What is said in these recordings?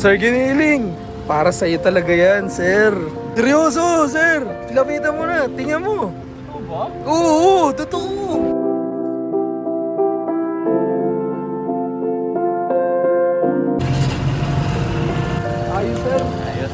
Sir Giniling, para sa'yo talaga yan, sir. Seryoso, sir. Lapitan mo na, tingnan mo. Ito ba? Oo, oo, totoo. Ayos, sir. Ayos.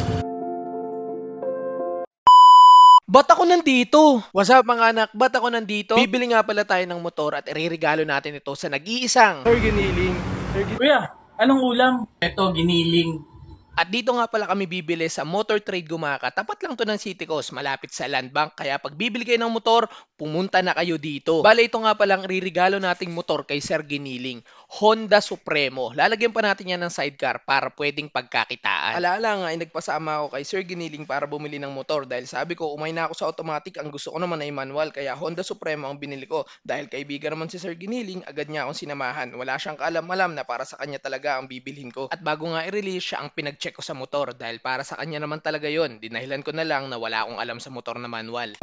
Ba't ako nandito? What's up mga anak? Ba't ako nandito? Bibili nga pala tayo ng motor at iririgalo natin ito sa nag-iisang. Sir Giniling. Sir Giniling. Kuya, anong ulam? Ito, giniling. At dito nga pala kami bibili sa Motor Trade Gumaka. Tapat lang to ng City Coast, malapit sa Land Bank. Kaya pag bibili kayo ng motor, pumunta na kayo dito. Bale, ito nga palang ririgalo nating motor kay Sir Giniling. Honda Supremo. Lalagyan pa natin yan ng sidecar para pwedeng pagkakitaan. Alaala nga, ay nagpasama ako kay Sir Giniling para bumili ng motor dahil sabi ko, umay na ako sa automatic. Ang gusto ko naman ay manual. Kaya Honda Supremo ang binili ko. Dahil kaibigan naman si Sir Giniling, agad niya akong sinamahan. Wala siyang kaalam-alam na para sa kanya talaga ang bibilhin ko. At bago nga i-release siya ang pinag-check ko sa motor dahil para sa kanya naman talaga yon. Dinahilan ko na lang na wala akong alam sa motor na manual.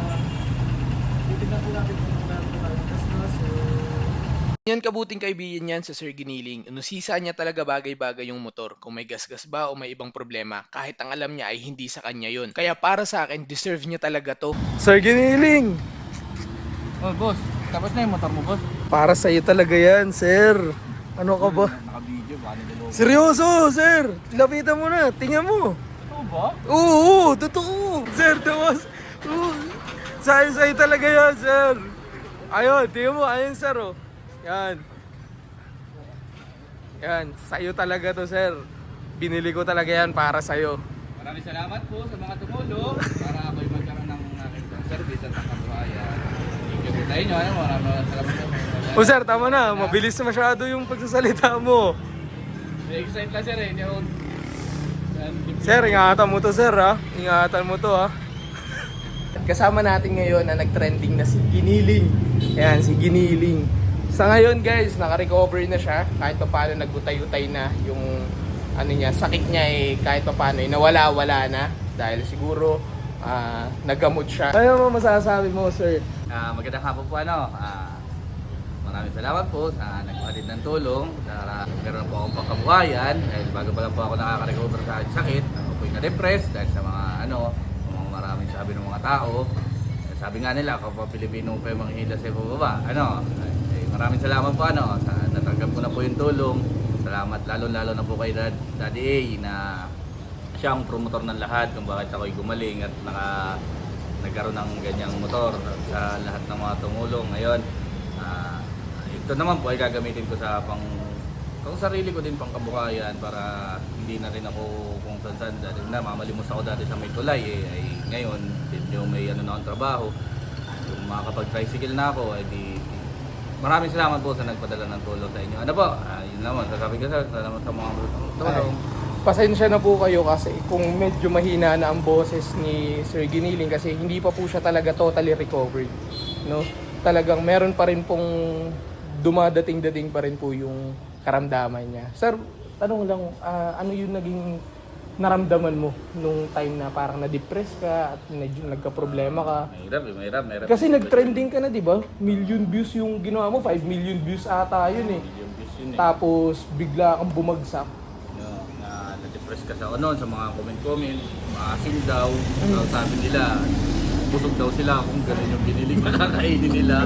Yan kabuting kaibigan yan sa Sir Giniling. Inusisa niya talaga bagay-bagay yung motor. Kung may gasgas ba o may ibang problema, kahit ang alam niya ay hindi sa kanya yon. Kaya para sa akin, deserve niya talaga to. Sir Giniling, Oh, boss. Tapos na yung motor mo, boss. para sa'yo talaga yan, sir. Ano ka ba? Naka-video, baka niloloko. Seryoso, sir. Lapitan mo na, tingnan mo. Ito ba? Oo, oo, totoo. Sir, tawas. Oo. Sa'yo, sa'yo talaga yan, sir. Ayun, tingnan mo, ayun, sir, oh. Yan. Yan, sa'yo talaga to, sir. Binili ko talaga yan para sa'yo. Maraming salamat po sa mga tumulong para ako'y magkaroon ng aking service at nakabuhayan. Thank you po sa inyo. Ano, maraming salamat po. O sir, tama na. Mabilis na masyado yung pagsasalita mo. Excited lang sir eh. Hindi ako... Sir, ingatan mo to, sir, ha? Ingatan mo to, ha? Kasama natin ngayon na nag-trending na si Giniling. Ayan, si Giniling. Sa ngayon, guys, naka-recover na siya. Kahit pa paano nagbutay-utay na yung ano niya, sakit niya eh, kahit pa paano eh, nawala-wala na. Dahil siguro, ah, naggamot siya. Ano mo masasabi mo, sir? Ah, magandang hapon po ano. Ah, maraming salamat po sa nagpahatid ng tulong. Para meron po akong pangkabuhayan. Dahil bago pa lang po ako nakaka-recover sa aking sakit. Ako na-depress dahil sa mga ano, mga maraming sabi ng mga tao. Sabi nga nila, kapag Pilipino pa yung mga hila sa ibaba. Ano, eh, maraming salamat po ano. Sa, natanggap ko na po yung tulong. Salamat lalo-lalo na po kay Dad, Daddy A na siya ang promotor ng lahat kung bakit ako'y gumaling at naka nagkaroon ng ganyang motor sa lahat ng mga tumulong ngayon. ah, ito naman po ay gagamitin ko sa pang pang sarili ko din pang kabuhayan para hindi na rin ako kung saan saan dati na mamalimos ako dati sa may tulay eh, ay ngayon medyo may ano na akong trabaho kung makakapag-tricycle na ako ay di maraming salamat po sa nagpadala ng tulong sa inyo ano po ah, yun naman sasabi ko sa salamat sa mga tulong Pasensya na po kayo kasi kung medyo mahina na ang boses ni Sir Giniling kasi hindi pa po siya talaga totally recovered. No? Talagang meron pa rin pong dumadating-dating pa rin po yung karamdaman niya. Sir, tanong lang, ah, ano yung naging naramdaman mo nung time na parang na-depress ka at medyo nagka-problema ka? mahirap eh, mahirap mahirap Kasi nag-trending ka na, di ba? Million views yung ginawa mo, 5 million views ata yun eh. yung views yun eh. Tapos bigla kang bumagsak. no, na na-depress ka sa ano, sa mga comment-comment, maasim daw, Mm. Tapos sabi nila, busog daw sila kung ganun yung biniling na kakainin nila.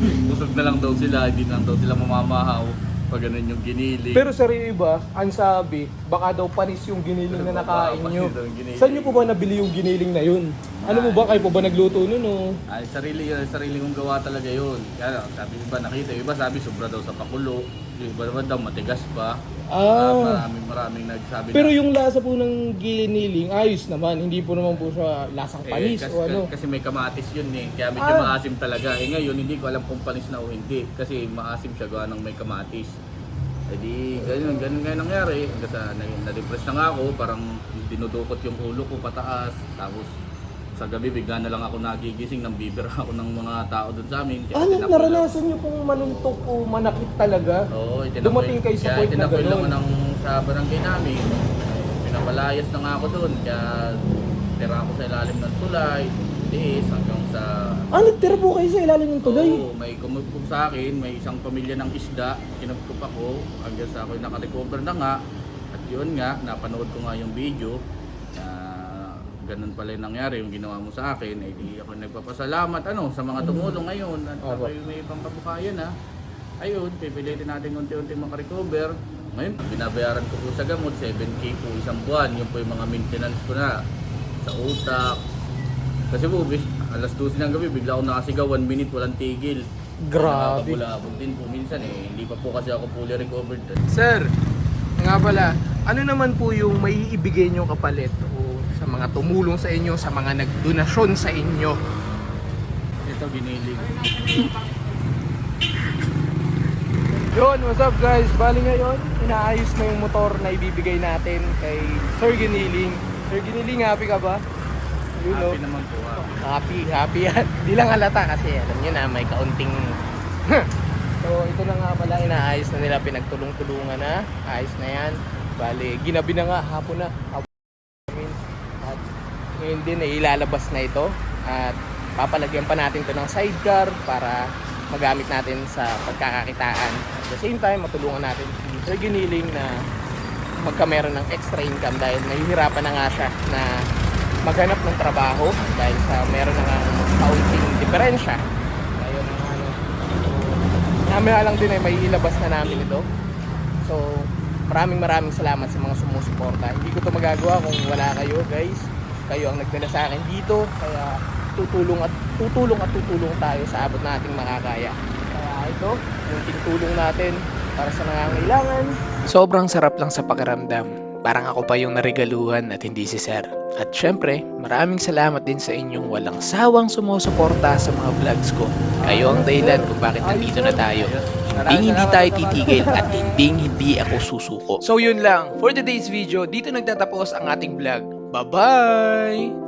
busog na lang daw sila, hindi na lang daw sila mamamahaw pag ganun yung giniling. Pero sa yung iba, ang sabi, baka daw panis yung giniling na nakain nyo. Saan nyo po ba nabili yung giniling na yun? Ano mo ba? Kayo po ba nagluto nun o? Ay, sarili, sarili kong gawa talaga yun. Kaya sabi ko ba nakita, yung iba sabi sobra daw sa pakulo, yung iba naman daw matigas pa. Ah, Ah. maraming maraming nagsabi Pero na, yung lasa po ng giniling, ayos naman. Hindi po naman po siya lasang Eh, panis kasi, o ano. kasi may kamatis yun eh. Kaya medyo Ah. maasim talaga. Eh ngayon, hindi ko alam kung panis na o hindi. Kasi maasim siya gawa ng may kamatis. Eh di, ganun, ganun nga nangyari. Hanggang sa na- na-depress na nga ako. Parang dinudukot yung ulo ko pataas. Tapos sa gabi bigla na lang ako nagigising nang bibira ako ng mga tao doon sa amin. Kaya Ano, naranasan nyo pong manuntok o manakit talaga? Oo, itinakwil- Dumating kayo sa kaya point na itinakwil ganun. ako ng, sa barangay namin. Pinapalayas na nga ako doon. Kaya tira ako sa ilalim ng tulay. Tiis hanggang sa Ah, nagtira po kayo sa ilalim ng tulay? Oo, may kumupog sa akin, may isang pamilya ng isda, kinupkup ako, hanggang sa ako'y nakarecover na nga. At yun nga, napanood ko nga yung video ganun pala yung nangyari, yung ginawa mo sa akin, ay di ako nagpapasalamat ano, sa mga tumulong ngayon at Opo. ako may ibang kabukayan ha. Ayun, pipilitin natin unti-unti makarecover. Ngayon, binabayaran ko po sa gamot, 7K po isang buwan. Yun po yung mga maintenance ko na sa utak. Kasi po, alas 12 ng gabi, bigla ako nakasigaw, 1 minute, walang tigil. Grabe. Nakakabulabog din po minsan eh. Hindi pa po kasi ako fully recovered. Sir, nga pala, ano naman po yung may ibigay nyo kapalit sa mga tumulong sa inyo, sa mga nagdonasyon sa inyo? Ito, giniling. Yun, what's up guys? Bali ngayon, inaayos na yung motor na ibibigay natin kay Sir Giniling. Sir Giniling, happy ka ba? You know. Happy naman po ako. Happy, happy yan. Di lang halata kasi alam nyo na may kaunting... so ito na nga pala, inaayos na nila, pinagtulong-tulungan na. Ayos na yan. Bali, ginabi na nga, hapon na. Hapon ngayon din, eh, ilalabas na ito. At papalagyan pa natin to ng sidecar para magamit natin sa pagkakakitaan. At the same time, matulungan natin si Giniling na magkameron ng extra income dahil nahihirapan na nga siya na maghanap ng trabaho dahil sa meron na nga kaunting diferensya. Ayun ang ano. So, namaya lang din ay may ilabas na namin ito. So, maraming maraming salamat sa mga sumusuporta. Hindi ko to magagawa kung wala kayo guys. Kayo ang nagdala sa akin dito. Kaya tutulong at tutulong at tutulong tayo sa abot nating makakaya. Kaya ito, yung tinutulong natin para sa nangangailangan. Sobrang sarap lang sa pakiramdam. Parang ako pa yung narigaluhan at hindi si Sir. At syempre, maraming salamat din sa inyong walang sawang sumusuporta sa mga vlogs ko. Kayo ang dahilan kung bakit nandito na tayo. Hindi hindi tayo titigil at hindi hindi ako susuko. So yun lang, for today's video, dito nagtatapos ang ating vlog. Bye-bye!